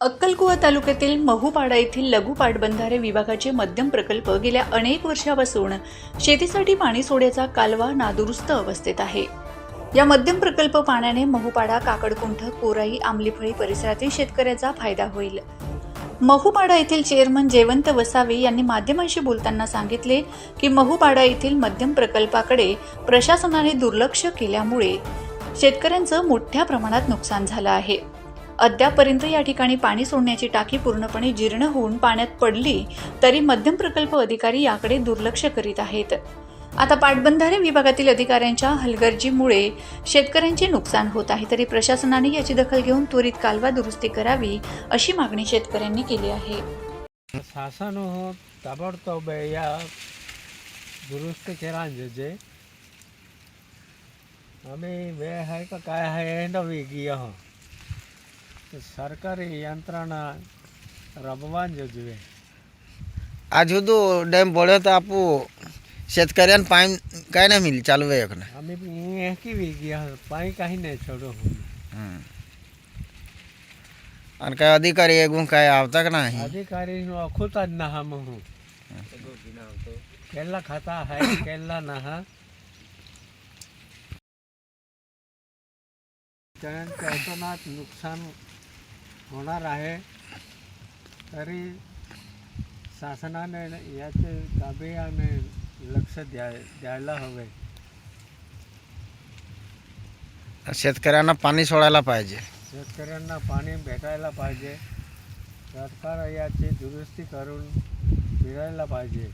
अक्कलकुवा तालुक्यातील महूपाडा येथील लघु पाटबंधारे विभागाचे मध्यम प्रकल्प गेल्या अनेक वर्षापासून शेतीसाठी पाणी सोड्याचा कालवा नादुरुस्त अवस्थेत आहे. या मध्यम प्रकल्प पाण्याने महूपाडा काकडकुंठ कोराई आंबलीफळी परिसरातील शेतकऱ्याचा फायदा होईल. महूपाडा येथील चेअरमन जयवंत वसावे यांनी माध्यमांशी बोलताना सांगितले की महूपाडा येथील मध्यम प्रकल्पाकडे प्रशासनाने दुर्लक्ष केल्यामुळे शेतकऱ्यांचं मोठ्या प्रमाणात नुकसान झालं आहे. अद्यापर्यंत या ठिकाणी पाणी सोडण्याची टाकी पूर्णपणे जीर्ण होऊन पाण्यात पडली तरी मध्यम प्रकल्प अधिकारी याकडे दुर्लक्ष करीत आहेत. आता पाटबंधारे विभागातील अधिकाऱ्यांच्या हलगर्जीमुळे शेतकऱ्यांचे नुकसान होत आहे तरी प्रशासनाने याची दखल घेऊन त्वरित कालवा दुरुस्ती करावी अशी मागणी शेतकऱ्यांनी केली आहे. शासन ताबडतोब या दुरुस्त केला जे आम्ही वेळ आहे का काय आहे न वेगळी हो सरकारी यंत्रणा रबवान जोजवे आज हुदू डॅम पळ्यो तर आपू शेतकऱ्यान पाणी काय नाही मिली चालू आहे एकनं आम्ही बी की वेगळी आहो पाणी काही नाही छोडो हो आणि काय अधिकारी एकूण काय आवता का नाही अधिकारी अखुता नहा म्हणू केला खाता आहे केला नहा त्यांच्या अतोनात नुकसान होणार आहे. तरी शासनाने याचे गांभीर्याने लक्ष द्या द्यायला हवे. शेतकऱ्यांना पाणी सोडायला पाहिजे. शेतकऱ्यांना पाणी भेटायला पाहिजे. सरकार याची दुरुस्ती करून मिळायला पाहिजे.